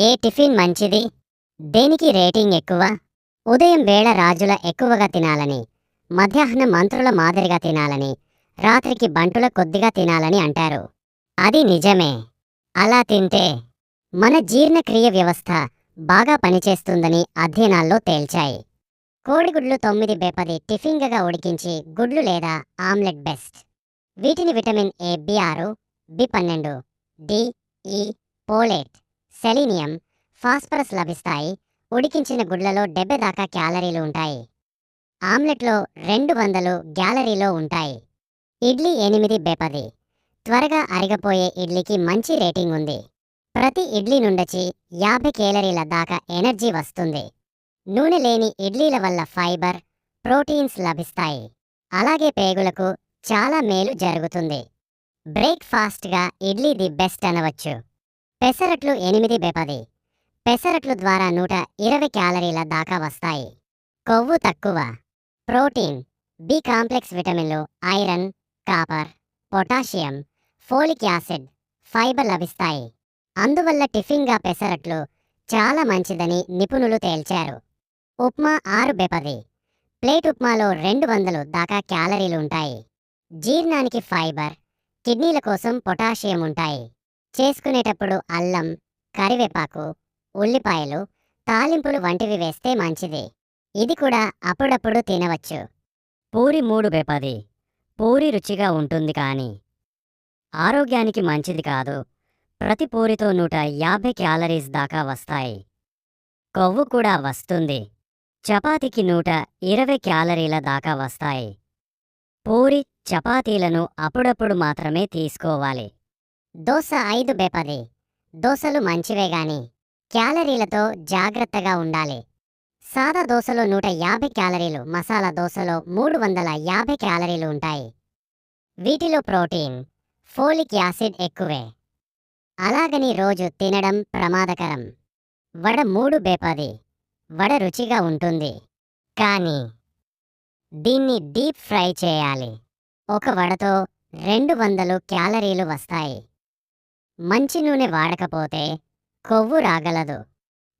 ఏ tiffin మంచిది? దేనికి rating ఎక్కువ? ఉదయం వేళ రాజుల ఎక్కువగా తినాలని మధ్యాహ్నం మంత్రుల మాదిరిగా తినాలని రాత్రికి బంటుల కొద్దిగా తినాలని అంటారు. అది నిజమే. అలా తింటే మన జీర్ణక్రియ వ్యవస్థ బాగా పనిచేస్తుందని అధ్యయనాల్లో తేల్చాయి. కోడిగుడ్లు తొమ్మిది బెపది టిఫిన్గా ఉడికించి గుడ్లు లేదా ఆమ్లెట్ బెస్ట్. వీటిని విటమిన్ ఏ బి ఆరు బి పన్నెండు D E folate. Selenium phosphorus లభిస్తాయి. ఉడికించిన గుడ్లలో డెబ్బై దాకా క్యాలరీలు ఉంటాయి. ఆమ్లెట్లో రెండు వందలు గ్యాలరీలో ఉంటాయి. ఇడ్లీ ఎనిమిది బెపది. త్వరగా అరిగపోయే ఇడ్లీకి మంచి రేటింగ్ ఉంది. ప్రతి ఇడ్లీ నుండచి యాభై కేలరీల దాకా ఎనర్జీ వస్తుంది. నూనె లేని ఇడ్లీల వల్ల ఫైబర్ ప్రోటీన్స్ లభిస్తాయి. అలాగే పేగులకు చాలా మేలు జరుగుతుంది. బ్రేక్ఫాస్ట్గా ఇడ్లీ ది బెస్ట్ అనవచ్చు. పెసరట్లు ఎనిమిది బెపది. పెసరట్లు ద్వారా నూట ఇరవై క్యాలరీల దాకా వస్తాయి. కొవ్వు తక్కువ. ప్రోటీన్. బి కాంప్లెక్స్ విటమిన్లు iron copper potassium folic acid fibre లభిస్తాయి. అందువల్ల టిఫిన్గా పెసరట్లు చాలా మంచిదని నిపుణులు తేల్చారు. ఉప్మా ఆరు బెపది. ప్లేట్ ఉప్మాలో రెండు వందలు దాకా క్యాలరీలు ఉంటాయి. జీర్ణానికి ఫైబర్. కిడ్నీల కోసం పొటాషియం ఉంటాయి. చేసుకునేటప్పుడు అల్లం కరివేపాకు ఉల్లిపాయలు తాలింపులు వంటివి వేస్తే మంచిది. ఇది కూడా అప్పుడప్పుడు తినవచ్చు. పూరి మూడు బెపది. పూరి రుచిగా ఉంటుంది కానీ ఆరోగ్యానికి మంచిది కాదు. ప్రతి పూరితో నూట యాభై క్యాలరీస్ దాకా వస్తాయి. కొవ్వు కూడా వస్తుంది. చపాతీకి నూట ఇరవై క్యాలరీల దాకా వస్తాయి. పూరి చపాతీలను అప్పుడప్పుడు మాత్రమే తీసుకోవాలి. దోశ ఐదు బేపది. దోశలు మంచివే గాని క్యాలరీలతో జాగ్రత్తగా ఉండాలి. సాదా దోశలో నూట యాభై క్యాలరీలు మసాలా దోశలో మూడు వందల యాభై క్యాలరీలు ఉంటాయి. వీటిలో ప్రోటీన్ ఫోలిక్ యాసిడ్ ఎక్కువే. అలాగని రోజు తినడం ప్రమాదకరం. వడ మూడు బేపది. వడ రుచిగా ఉంటుంది. కానీ దీన్ని డీప్ ఫ్రై చేయాలి. ఒక వడతో రెండు వందలు క్యాలరీలు వస్తాయి. మంచి నూనె వాడకపోతే కొవ్వు రాగలదు.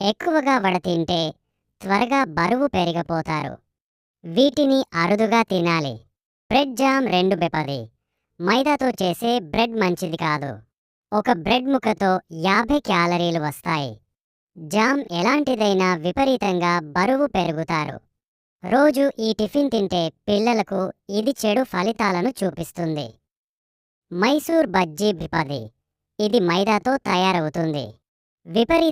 ఎక్కువగా వడ తింటే త్వరగా బరువు పెరిగిపోతారు. వీటిని అరుదుగా తినాలి. బ్రెడ్ జామ్ రెండు బెపది. మైదాతో చేసే బ్రెడ్ మంచిది కాదు. ఒక బ్రెడ్ ముక్కతో యాభై క్యాలరీలు వస్తాయి. జామ్ ఎలాంటిదైనా విపరీతంగా బరువు పెరుగుతారు. రోజు ఈ టిఫిన్ తింటే పిల్లలకు ఇది చెడు ఫలితాలను చూపిస్తుంది. మైసూర్ బజ్జీ బిపది. ఇది మైదాతో తయారవుతుంది. విపరీత